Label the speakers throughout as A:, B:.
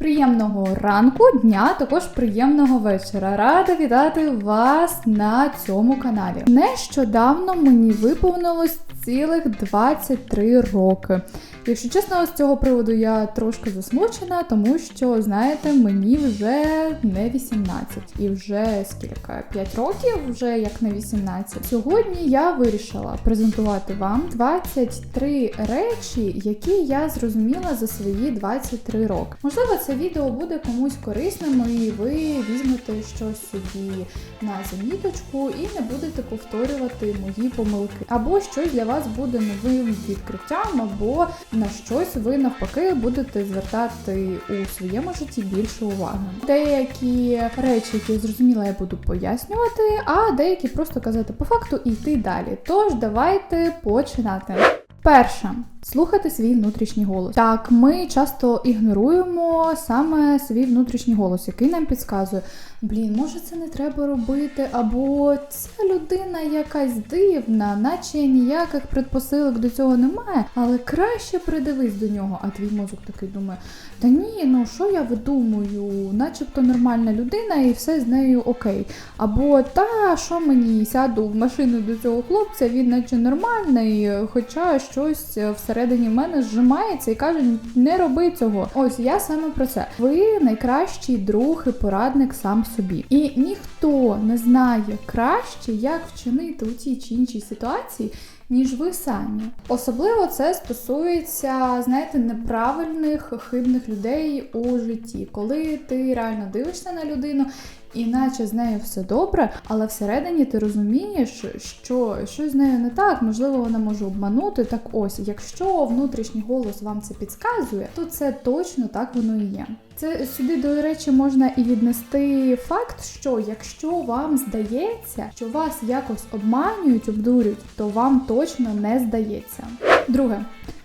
A: Приємного ранку, дня, також приємного вечора. Рада вітати вас на цьому каналі. Нещодавно мені виповнилось цілих 23 роки. Якщо чесно, з цього приводу я трошки засмучена, тому що, знаєте, мені вже не 18 і вже скільки 5 років, вже як не 18. Сьогодні я вирішила презентувати вам 23 речі, які я зрозуміла за свої 23 роки. Можливо, це відео буде комусь корисним, і ви візьмете щось собі на заміточку і не будете повторювати мої помилки. Або щось для вас буде новим відкриттям, або на щось ви навпаки будете звертати у своєму житті більше уваги. Деякі речі, які зрозуміла, я буду пояснювати, а деякі просто казати по факту і йти далі. Тож давайте починати. Перше, слухати свій внутрішній голос. Так, ми часто ігноруємо саме свій внутрішній голос, який нам підказує, блін, може це не треба робити, або ця людина якась дивна, наче ніяких предпосилок до цього немає, але краще придивись до нього. А твій мозок такий думає: та ні, ну що я видумую, начебто нормальна людина, і все з нею окей. Або та що мені сяду в машину до цього хлопця, він наче нормальний, хоча щось всередині мене зжимається і каже: не роби цього. Ось я саме про це. Ви найкращий друг і порадник сам собі. І ніхто не знає краще, як вчинити у тій чи іншій ситуації. Ніж ви самі. Особливо це стосується, знаєте, неправильних хибних людей у житті, коли ти реально дивишся на людину іначе з нею все добре, але всередині ти розумієш, що щось з нею не так, можливо, вона може обманути. Так ось, якщо внутрішній голос вам це підказує, то це точно так воно і є. Це сюди, до речі, можна і віднести факт, що якщо вам здається, що вас якось обманюють, обдурюють, то вам точно не здається. Друге.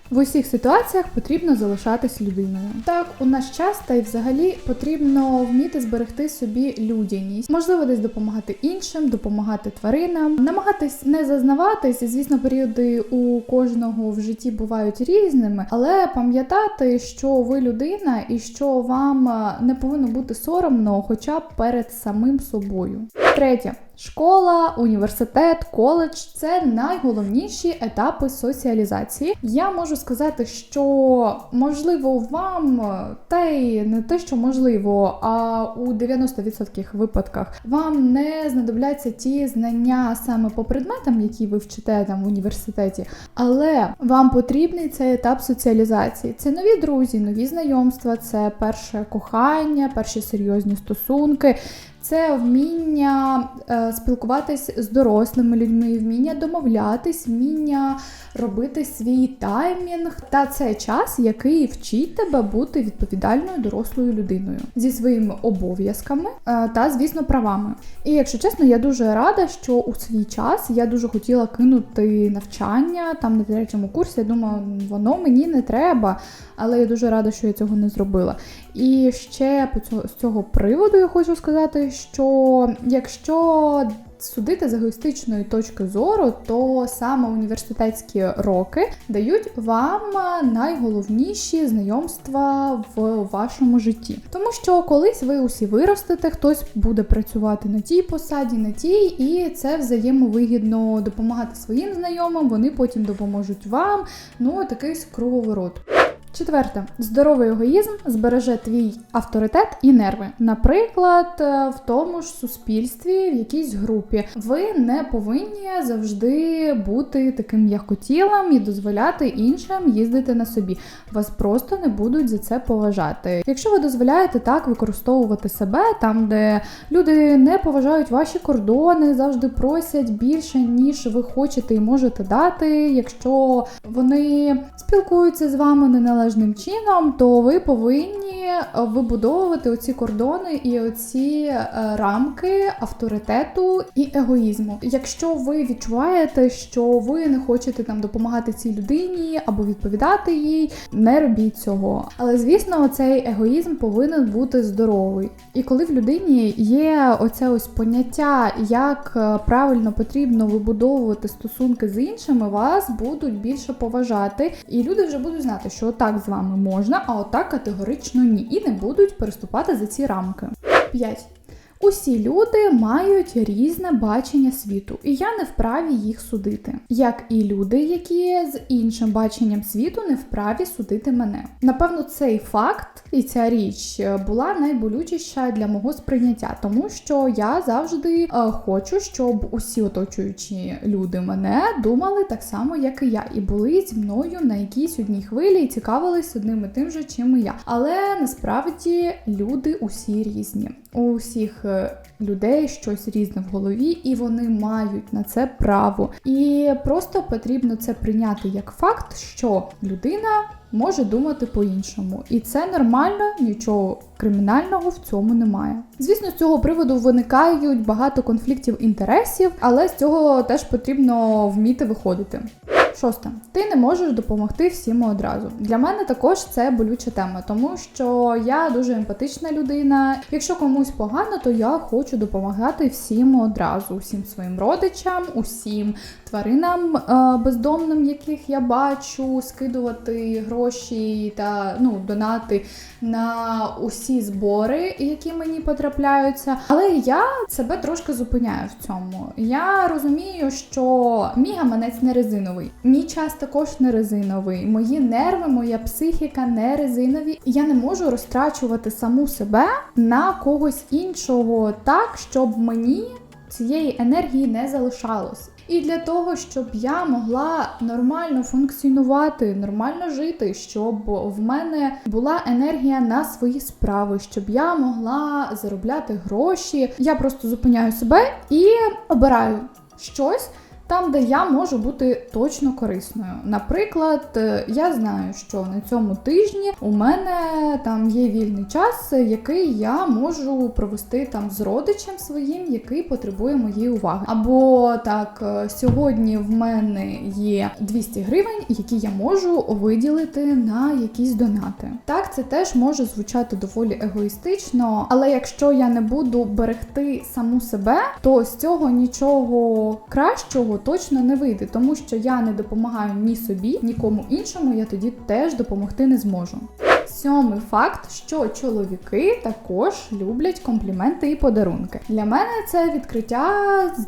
A: В усіх ситуаціях потрібно залишатись людиною. Так, у наш час та й взагалі потрібно вміти зберегти собі людяність, можливо, десь допомагати іншим, допомагати тваринам, намагатись не зазнаватись. Звісно, періоди у кожного в житті бувають різними, але пам'ятати, що ви людина і що вам не повинно бути соромно, хоча б перед самим собою. Третє. Школа, університет, коледж це найголовніші етапи соціалізації. Я можу сказати, що можливо вам, та й не те, що можливо, а у 90% випадках вам не знадобляться ті знання саме по предметам, які ви вчите там в університеті, але вам потрібний цей етап соціалізації. Це нові друзі, нові знайомства, це перше кохання, перші серйозні стосунки. Це вміння е, спілкуватись з дорослими людьми, вміння домовлятись, вміння робити свій таймінг. Та це час, який вчить тебе бути відповідальною дорослою людиною зі своїми обов'язками е, та, звісно, правами. І якщо чесно, я дуже рада, що у свій час я дуже хотіла кинути навчання там на третьому курсі. Я думаю, воно мені не треба, але я дуже рада, що я цього не зробила. І ще з цього приводу я хочу сказати, що якщо судити з егоїстичної точки зору, то саме університетські роки дають вам найголовніші знайомства в вашому житті. Тому що колись ви усі виростете, хтось буде працювати на тій посаді, на тій, і це взаємовигідно допомагати своїм знайомим, вони потім допоможуть вам. Ну такий круговорот. Четверте, здоровий егоїзм збереже твій авторитет і нерви. Наприклад, е, в тому ж суспільстві, в якійсь групі, ви не повинні завжди бути таким м'якотілим і дозволяти іншим їздити на собі. Вас просто не будуть за це поважати. Якщо ви дозволяєте так використовувати себе, там де люди не поважають ваші кордони, завжди просять більше, ніж ви хочете і можете дати. Якщо вони спілкуються з вами не належним чином, то ви повинні вибудовувати оці кордони і оці е, рамки авторитету і егоїзму. Якщо ви відчуваєте, що ви не хочете там допомагати цій людині або відповідати їй, не робіть цього. Але звісно, цей егоїзм повинен бути здоровий. І коли в людині є оце ось поняття, як е, правильно потрібно вибудовувати стосунки з іншими, вас будуть більше поважати, і люди вже будуть знати, що так отак з вами можна, а отак категорично ні. І не будуть переступати за ці рамки. 5. Усі люди мають різне бачення світу, і я не вправі їх судити, як і люди, які з іншим баченням світу не вправі судити мене. Напевно, цей факт і ця річ була найболючіша для мого сприйняття, тому що я завжди е, хочу, щоб усі оточуючі люди мене думали так само, як і я, і були зі мною на якійсь одній хвилі і цікавились одним і тим же, чим і я. Але насправді люди усі різні. У усіх е, людей щось різне в голові, і вони мають на це право. І просто потрібно це прийняти як факт, що людина може думати по-іншому. І це нормально, нічого кримінального в цьому немає. Звісно, з цього приводу виникають багато конфліктів інтересів, але з цього теж потрібно вміти виходити. Шосте, ти не можеш допомогти всім одразу. Для мене також це болюча тема, тому що я дуже емпатична людина. Якщо комусь погано, то я хочу допомагати всім одразу, усім своїм родичам, усім тваринам е, бездомним, яких я бачу, скидувати гроші та ну донати на усі збори, які мені потрапляються. Але я себе трошки зупиняю в цьому. Я розумію, що мій гаманець не резиновий. Мій час також не резиновий. Мої нерви, моя психіка не резинові. Я не можу розтрачувати саму себе на когось іншого так, щоб мені цієї енергії не залишалось. І для того, щоб я могла нормально функціонувати, нормально жити, щоб в мене була енергія на свої справи, щоб я могла заробляти гроші, я просто зупиняю себе і обираю щось. Там, де я можу бути точно корисною. Наприклад, е, я знаю, що на цьому тижні у мене там є вільний час, який я можу провести там з родичем своїм, який потребує моєї уваги. Або так, е, сьогодні в мене є 200 гривень, які я можу виділити на якісь донати. Так, це теж може звучати доволі егоїстично, але якщо я не буду берегти саму себе, то з цього нічого кращого точно не вийде, тому що я не допомагаю ні собі, нікому іншому, я тоді теж допомогти не зможу. Сьомий факт, що чоловіки також люблять компліменти і подарунки. Для мене це відкриття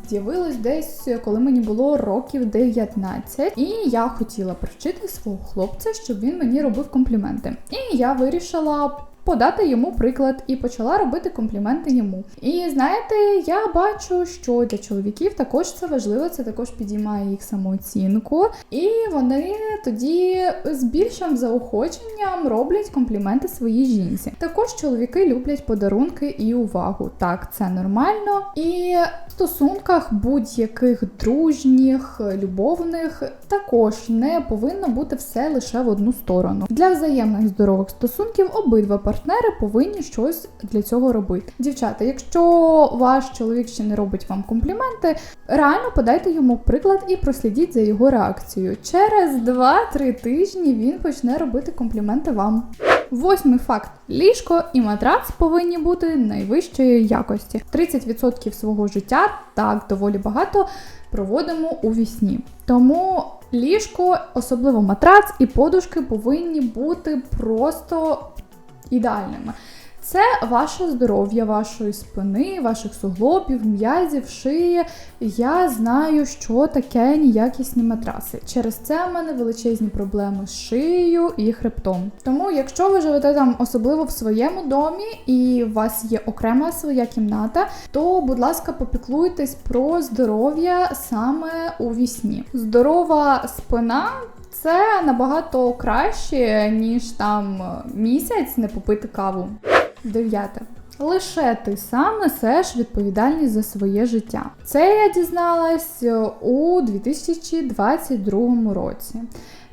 A: з'явилось десь, коли мені було років 19, і я хотіла привчити свого хлопця, щоб він мені робив компліменти. І я вирішила подати йому приклад і почала робити компліменти йому. І знаєте, я бачу, що для чоловіків також це важливо, це також підіймає їх самооцінку, і вони тоді з більшим заохоченням роблять компліменти своїй жінці. Також чоловіки люблять подарунки і увагу. Так, це нормально. І в стосунках будь-яких дружніх, любовних також не повинно бути все лише в одну сторону. Для взаємних здорових стосунків обидва партнери повинні щось для цього робити. Дівчата, якщо ваш чоловік ще не робить вам компліменти, реально подайте йому приклад і прослідіть за його реакцією. Через 2-3 тижні він почне робити компліменти вам. Восьмий факт: ліжко і матрац повинні бути найвищої якості. 30% свого життя, так доволі багато, проводимо у вісні. Тому ліжко, особливо матрац і подушки, повинні бути просто ідеальними. Це ваше здоров'я, вашої спини, ваших суглобів, м'язів, шиї. Я знаю, що таке неякісні матраси. Через це в мене величезні проблеми з шиєю і хребтом. Тому, якщо ви живете там особливо в своєму домі і у вас є окрема своя кімната, то, будь ласка, попіклуйтесь про здоров'я саме у вісні. Здорова спина. Це набагато краще, ніж там місяць не попити каву. Дев'яте. Лише ти сам несеш відповідальність за своє життя. Це я дізналась у 2022 році.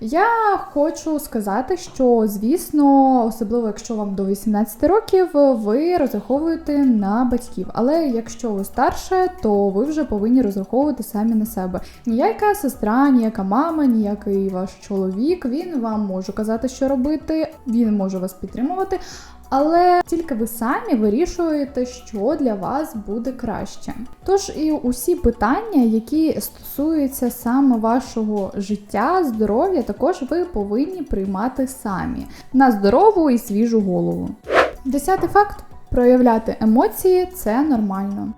A: Я хочу сказати, що звісно, особливо якщо вам до 18 років, ви розраховуєте на батьків. Але якщо ви старше, то ви вже повинні розраховувати самі на себе. Ніяка сестра, ніяка мама, ніякий ваш чоловік, він вам може казати, що робити, він може вас підтримувати. Але тільки ви самі вирішуєте, що для вас буде краще. Тож і усі питання, які стосуються саме вашого життя, здоров'я, також ви повинні приймати самі на здорову і свіжу голову. Десятий факт: проявляти емоції це нормально.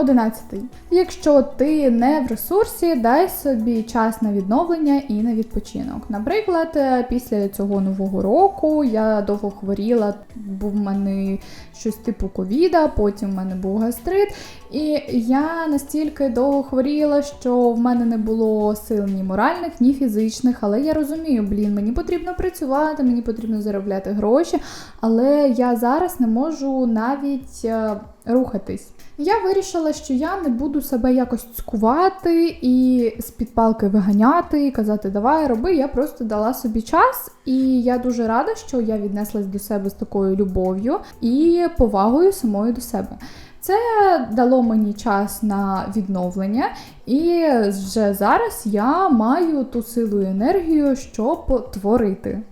A: Одинадцятий. Якщо ти не в ресурсі, дай собі час на відновлення і на відпочинок. Наприклад, е, після цього нового року я довго хворіла, був в мене щось типу ковіда, потім в мене був гастрит, і я настільки довго хворіла, що в мене не було сил ні моральних, ні фізичних. Але я розумію, блін, мені потрібно працювати, мені потрібно заробляти гроші, але я зараз не можу навіть е, рухатись. Я вирішила, що я не буду себе якось цькувати і з-під палки виганяти, і казати, давай роби. Я просто дала собі час, і я дуже рада, що я віднеслась до себе з такою любов'ю і повагою самою до себе. Це дало мені час на відновлення, і вже зараз я маю ту силу і енергію, щоб творити.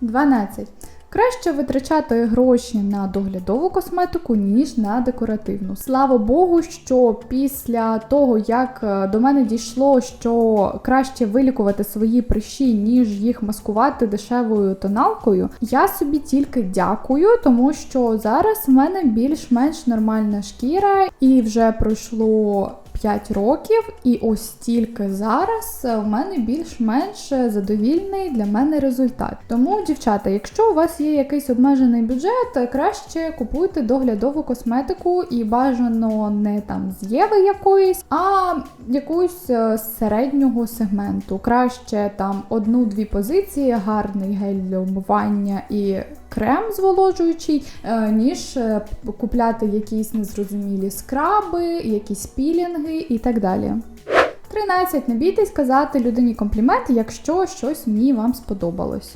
A: 12. Краще витрачати гроші на доглядову косметику, ніж на декоративну. Слава Богу, що після того, як е, до мене дійшло, що краще вилікувати свої прищі, ніж їх маскувати дешевою тоналкою, я собі тільки дякую, тому що зараз в мене більш-менш нормальна шкіра, і вже пройшло 5 років, і ось тільки зараз в мене більш-менш задовільний для мене результат. Тому, дівчата, якщо у вас є якийсь обмежений бюджет, краще купуйте доглядову косметику і бажано не там з Єви якоїсь, а якусь е, середнього сегменту. Краще там одну-дві позиції, гарний гель для умивання і крем зволожуючий, е, ніж е, купляти якісь незрозумілі скраби, якісь пілінги і так далі. 13. Не бійтесь казати людині компліменти, якщо щось ній вам сподобалось.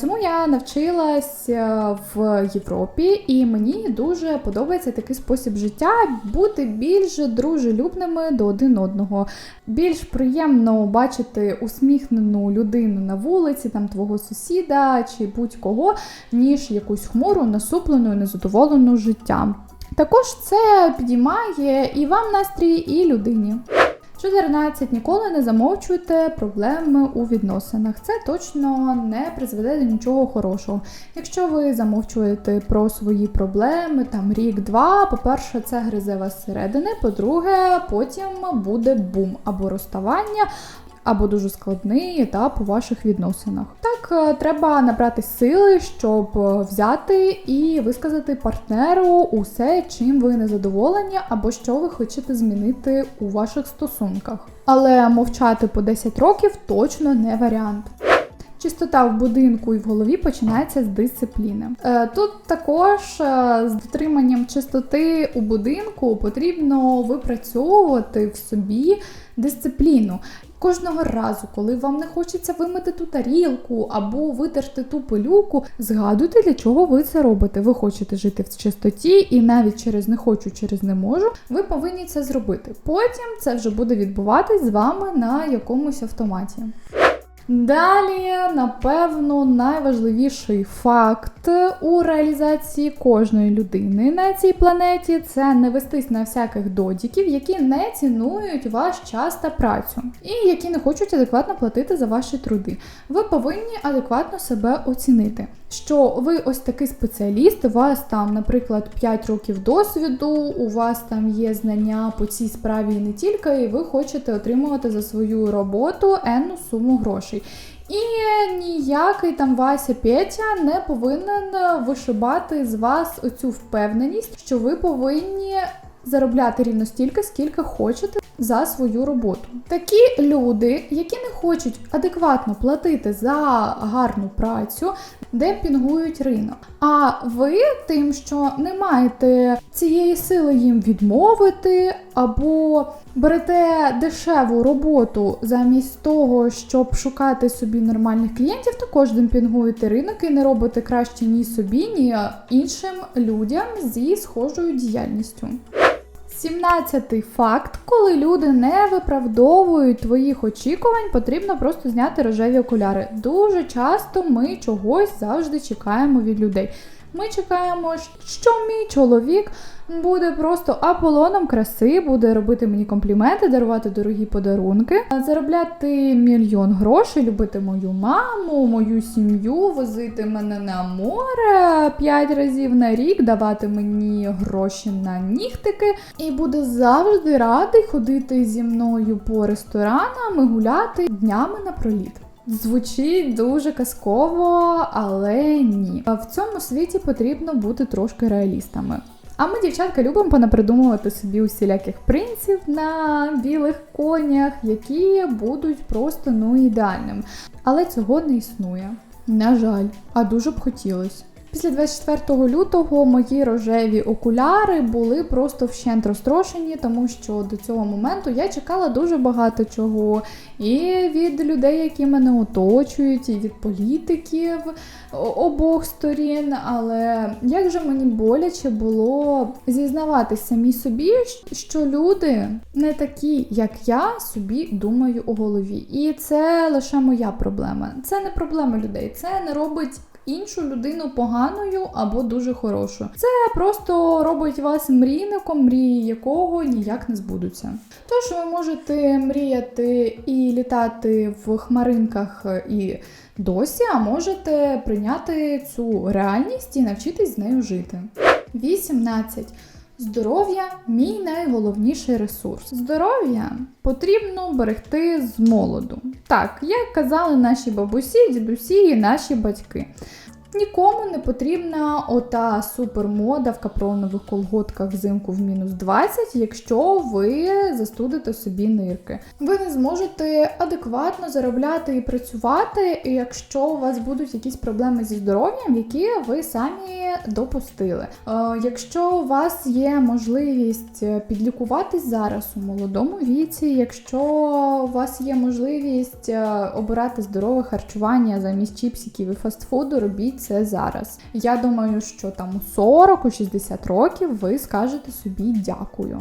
A: Цьому я навчилась е, в Європі, і мені дуже подобається такий спосіб життя бути більш дружелюбними до один одного. Більш приємно бачити усміхнену людину на вулиці, там твого сусіда чи будь-кого, ніж якусь хмуру, насуплену незадоволену життям. Також це підіймає і вам настрій, і людині. 14. Ніколи не замовчуйте проблеми у відносинах. Це точно не призведе до нічого хорошого. Якщо ви замовчуєте про свої проблеми, там рік-два, по-перше, це гризе вас зсередини, по-друге, потім буде бум або розставання, або дуже складний етап у ваших відносинах. Так, е, треба набрати сили, щоб е, взяти і висказати партнеру усе, чим ви не задоволені, або що ви хочете змінити у ваших стосунках. Але мовчати по 10 років точно не варіант. Чистота в будинку і в голові починається з дисципліни. Е, тут також з дотриманням чистоти у будинку потрібно випрацьовувати в собі дисципліну. Кожного разу, коли вам не хочеться вимити ту тарілку або витерти ту пилюку, згадуйте, для чого ви це робите. Ви хочете жити в чистоті, і навіть через не хочу, через не можу, ви повинні це зробити. Потім це вже буде відбуватись з вами на якомусь автоматі. Далі, напевно, найважливіший факт у реалізації кожної людини на цій планеті це не вестись на всяких додіків, які не цінують ваш час та працю, і які не хочуть адекватно платити за ваші труди. Ви повинні адекватно себе оцінити. Що ви ось такий спеціаліст, у вас там, наприклад, 5 років досвіду, у вас там є знання по цій справі і не тільки, і ви хочете отримувати за свою роботу енну суму грошей. І ніякий там Вася Петя не повинен вишибати з вас оцю впевненість, що ви повинні заробляти рівно стільки, скільки хочете за свою роботу. Такі люди, які не хочуть адекватно платити за гарну працю, демпінгують ринок. А ви тим, що не маєте цієї сили їм відмовити, або берете дешеву роботу замість того, щоб шукати собі нормальних клієнтів, також демпінгуєте ринок і не робите краще ні собі, ні іншим людям зі схожою діяльністю. Сімнадцятий факт, коли люди не виправдовують твоїх очікувань, потрібно просто зняти рожеві окуляри. Дуже часто ми чогось завжди чекаємо від людей. Ми чекаємо, що мій чоловік буде просто аполоном краси, буде робити мені компліменти, дарувати дорогі подарунки, заробляти мільйон грошей, любити мою маму, мою сім'ю, возити мене на море п'ять разів на рік, давати мені гроші на нігтики, і буде завжди радий ходити зі мною по ресторанам і гуляти днями напроліт. Звучить дуже казково, але ні. В цьому світі потрібно бути трошки реалістами. А ми, дівчатка, любимо понапридумувати собі усіляких принців на білих конях, які будуть просто ну ідеальним. Але цього не існує. На жаль, а дуже б хотілося. Після 24 лютого мої рожеві окуляри були просто вщент розтрошені, тому що до цього моменту я чекала дуже багато чого. І від людей, які мене оточують, і від політиків обох сторін. Але як же мені боляче було зізнаватися самі собі, що люди не такі, як я собі думаю у голові. І це лише моя проблема. Це не проблема людей, це не робить іншу людину поганою або дуже хорошою. Це просто робить вас мрійником, мрії якого ніяк не збудуться. Тож ви можете мріяти і літати в хмаринках і досі, а можете прийняти цю реальність і навчитись з нею жити. 18. Здоров'я мій найголовніший ресурс. Здоров'я потрібно берегти з молоду. Так, як казали наші бабусі, дідусі і наші батьки. Нікому не потрібна ота супермода в капронових колготках взимку в мінус 20, якщо ви застудите собі нирки. Ви не зможете адекватно заробляти і працювати, якщо у вас будуть якісь проблеми зі здоров'ям, які ви самі допустили. Е, якщо у вас є можливість підлікуватись зараз у молодому віці, якщо у вас є можливість е, обирати здорове харчування замість чіпсиків і фастфуду, робіть це зараз. Я думаю, що там у 40-60 років ви скажете собі дякую.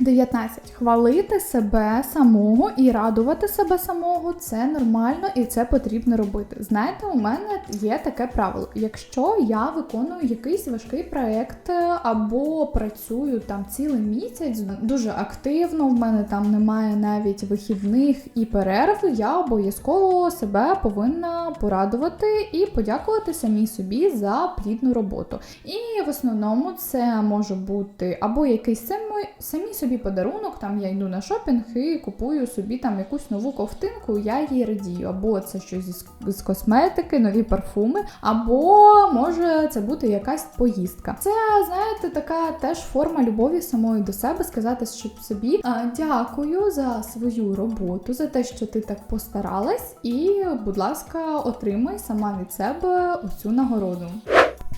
A: 19. Хвалити себе самого і радувати себе самого це нормально і це потрібно робити. Знаєте, у мене є таке правило: якщо я виконую якийсь важкий проєкт або працюю там цілий місяць, дуже активно, в мене там немає навіть вихідних і перерв, я обов'язково себе повинна порадувати і подякувати самій собі за плідну роботу. І в основному це може бути або якийсь самі собі собі подарунок, там я йду на шопінг і купую собі там якусь нову ковтинку, я її радію. Або це щось з косметики, нові парфуми, або може це бути якась поїздка. Це, знаєте, така теж форма любові самої до себе, сказати собі дякую за свою роботу, за те, що ти так постаралась, і, будь ласка, отримай сама від себе оцю нагороду.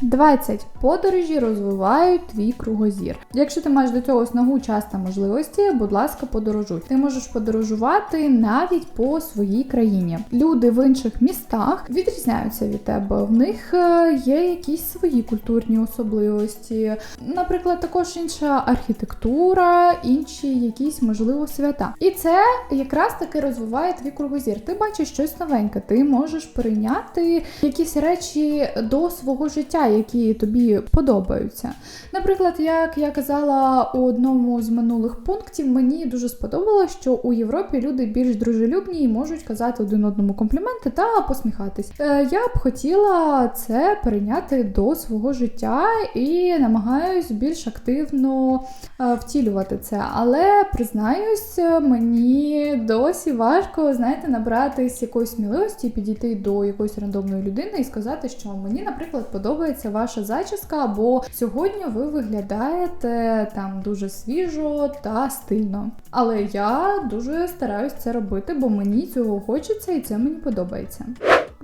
A: 20. Подорожі розвивають твій кругозір. Якщо ти маєш до цього снагу час та можливості, будь ласка, подорожуй. Ти можеш подорожувати навіть по своїй країні. Люди в інших містах відрізняються від тебе. В них е, є якісь свої культурні особливості, наприклад, також інша архітектура, інші якісь можливо свята. І це якраз таки розвиває твій кругозір. Ти бачиш щось новеньке, ти можеш прийняти якісь речі до свого життя які тобі подобаються. Наприклад, як я казала у одному з минулих пунктів, мені дуже сподобалось, що у Європі люди більш дружелюбні і можуть казати один одному компліменти та посміхатись. Е, я б хотіла це перейняти до свого життя і намагаюсь більш активно е, втілювати це. Але признаюсь, мені досі важко, знаєте, набратись якоїсь сміливості, і підійти до якоїсь рандомної людини і сказати, що мені, наприклад, подобається подобається ваша зачіска, або сьогодні ви виглядаєте там дуже свіжо та стильно. Але я дуже стараюсь це робити, бо мені цього хочеться і це мені подобається.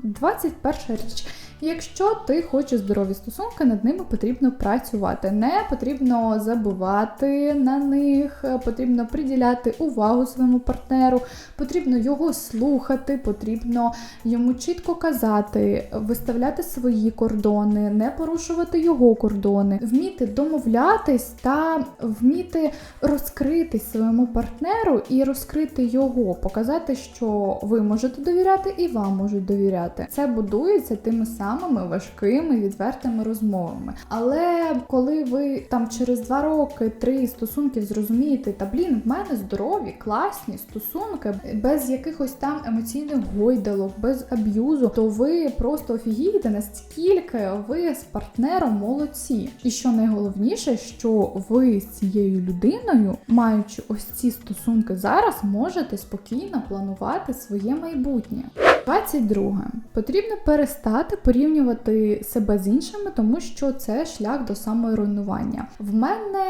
A: 21 річ. Якщо ти хочеш здорові стосунки, над ними потрібно працювати. Не потрібно забувати на них, потрібно приділяти увагу своєму партнеру, потрібно його слухати, потрібно йому чітко казати, виставляти свої кордони, не порушувати його кордони, вміти домовлятись та вміти розкритись своєму партнеру і розкрити його, показати, що ви можете довіряти і вам можуть довіряти. Це будується тими самими самими важкими відвертими розмовами. Але коли ви там через два роки, три стосунків зрозумієте, та блін, в мене здорові, класні стосунки, без якихось там емоційних гойдалок, без аб'юзу, то ви просто офігієте, наскільки ви з партнером молодці. І що найголовніше, що ви з цією людиною, маючи ось ці стосунки зараз, можете спокійно планувати своє майбутнє. 22. Потрібно перестати порівнювати себе з іншими, тому що це шлях до саморуйнування. В мене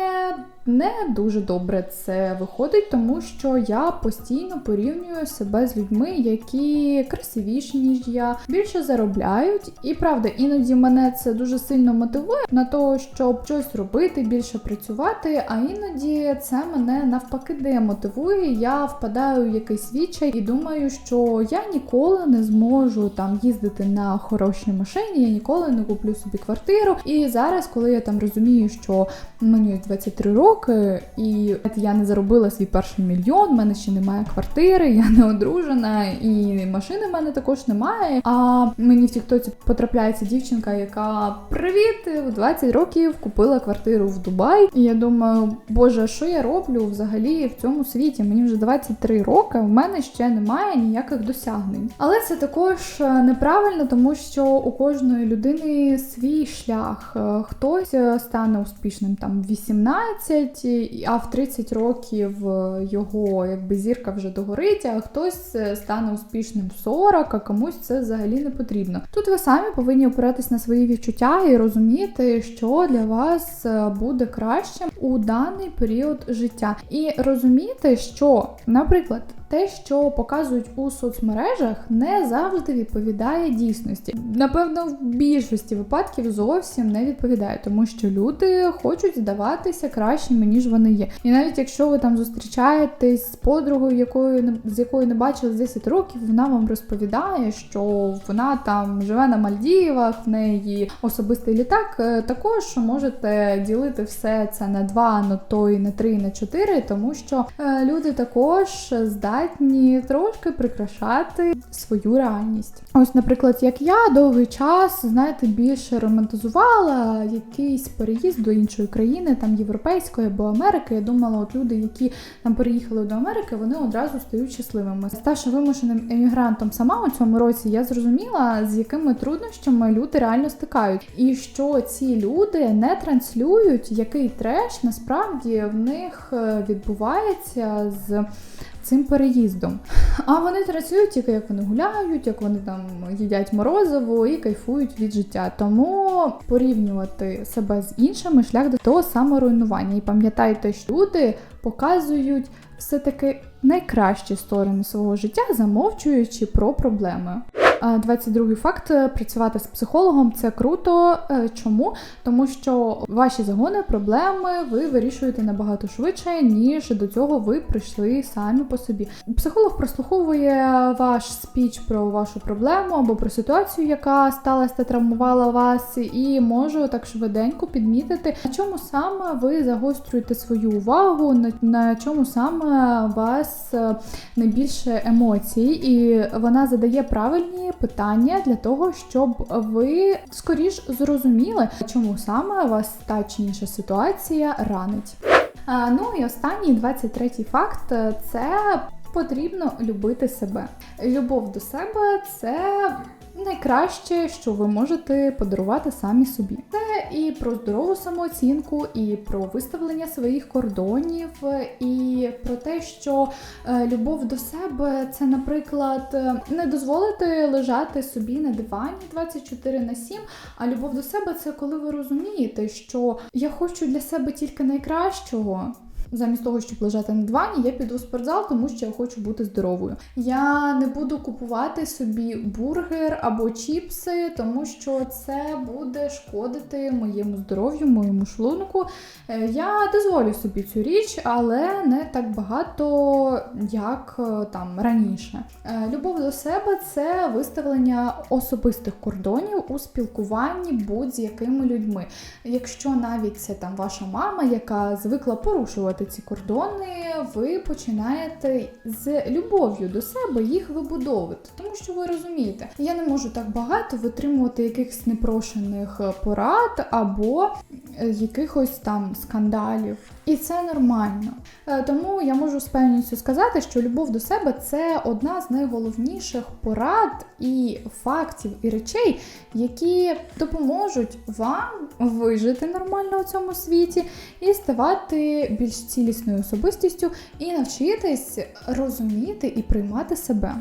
A: не дуже добре це виходить, тому що я постійно порівнюю себе з людьми, які красивіші, ніж я, більше заробляють. І правда, іноді мене це дуже сильно мотивує на те, щоб щось робити, більше працювати. А іноді це мене навпаки демотивує. Я впадаю в якийсь відчай і думаю, що я ніколи не зможу там їздити на хорошій машині, я ніколи не куплю собі квартиру. І зараз, коли я там розумію, що мені 23 роки, і я не заробила свій перший мільйон, в мене ще немає квартири, я не одружена, і машини в мене також немає. А мені в Тіктоці потрапляється дівчинка, яка привіт, в 20 років купила квартиру в Дубай. І я думаю, боже, що я роблю взагалі в цьому світі? Мені вже 23 роки, в мене ще немає ніяких досягнень. Але це також е, неправильно, тому що у кожної людини свій шлях. Е, Хтось е, стане успішним там в 18, і- а в 30 років е, його якби зірка вже догорить, а хтось е, стане успішним в 40, а комусь це взагалі не потрібно. Тут ви самі повинні опиратись на свої відчуття і розуміти, що для вас е, буде краще у даний період життя. І розуміти, що, наприклад, те, що показують у соцмережах, не завжди відповідає дійсності. Напевно, в більшості випадків зовсім не відповідає, тому що люди хочуть здаватися кращими, ніж вони є. І навіть якщо ви там зустрічаєтесь з подругою, якою з якою не бачили 10 років, вона вам розповідає, що вона там живе на Мальдівах, в неї особистий літак. е, Також можете ділити все це на 2, на то і на 3, і на 4, тому що е, люди також здатні трошки прикрашати свою реальність. Ось, наприклад, як я довгий час, знаєте, більше романтизувала якийсь переїзд до іншої країни, там європейської або Америки. Я думала, от люди, які там переїхали до Америки, вони одразу стають щасливими. Ставши вимушеним емігрантом сама у цьому році, я зрозуміла, з якими труднощами люди реально стикають, і що ці люди не транслюють, який треш насправді в них е, відбувається з цим переїздом. А вони транслюють тільки як вони гуляють, як вони там їдять морозиво і кайфують від життя. Тому порівнювати себе з іншими шлях до того саморуйнування. І пам'ятайте, що люди показують все-таки найкращі сторони свого життя, замовчуючи про проблеми. А, 22 факт працювати з психологом це круто. Е, Чому? Тому що ваші загони, проблеми ви вирішуєте набагато швидше, ніж до цього ви прийшли самі по собі. Психолог прослуховує ваш спіч про вашу проблему або про ситуацію, яка сталася та травмувала вас, і може так швиденько підмітити, на чому саме ви загострюєте свою увагу, на, на чому саме вас е, найбільше емоцій, і вона задає правильні питання для того, щоб ви скоріш зрозуміли, чому саме вас та чи інша ситуація ранить. Ну і останній 23 факт е, це потрібно любити себе. Любов до себе це найкраще, що ви можете подарувати самі собі. Це і про здорову самооцінку, і про виставлення своїх кордонів, і про те, що е, любов до себе це, наприклад, е, не дозволити лежати собі на дивані 24 на 7, а любов до себе це коли ви розумієте, що я хочу для себе тільки найкращого. Замість того, щоб лежати на дивані, я піду в спортзал, тому що я хочу бути здоровою. Я не буду купувати собі бургер або чіпси, тому що це буде шкодити моєму здоров'ю, моєму шлунку. Е, Я дозволю собі цю річ, але не так багато, як е, там раніше. Е, Любов до себе це виставлення особистих кордонів у спілкуванні будь-з якими людьми. Якщо навіть це там ваша мама, яка звикла порушувати встановлювати ці кордони, ви починаєте з любов'ю до себе їх вибудовувати, тому що ви розумієте, я не можу так багато витримувати якихось непрошених порад або е, якихось там скандалів. І це нормально. Е, Тому я можу з певністю сказати, що любов до себе це одна з найголовніших порад і фактів і речей, які допоможуть вам вижити нормально у цьому світі і ставати більш цілісною особистістю і навчитись розуміти і приймати себе.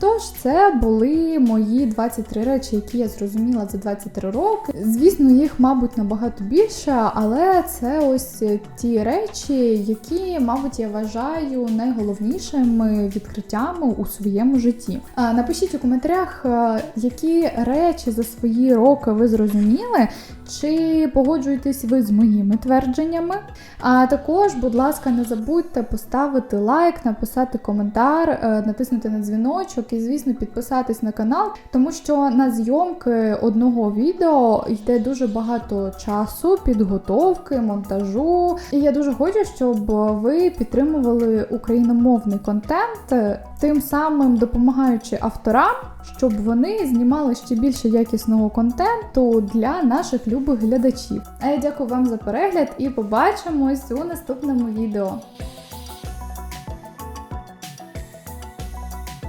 A: Тож це були мої 23 речі, які я зрозуміла за 23 роки. Звісно, їх, мабуть, набагато більше, але це ось ті речі, які, мабуть, я вважаю найголовнішими відкриттями у своєму житті. Напишіть у коментарях, е, які речі за свої роки ви зрозуміли, чи погоджуєтесь ви з моїми твердженнями. А також, будь ласка, не забудьте поставити лайк, написати коментар, е, натиснути на дзвіночок і, звісно, підписатись на канал, тому що на зйомки одного відео йде дуже багато часу, підготовки, монтажу. І я дуже хочу, щоб ви підтримували україномовний контент, тим самим допомагаючи авторам, щоб вони знімали ще більше якісного контенту для наших любих глядачів. А я дякую вам за перегляд і побачимось у наступному відео.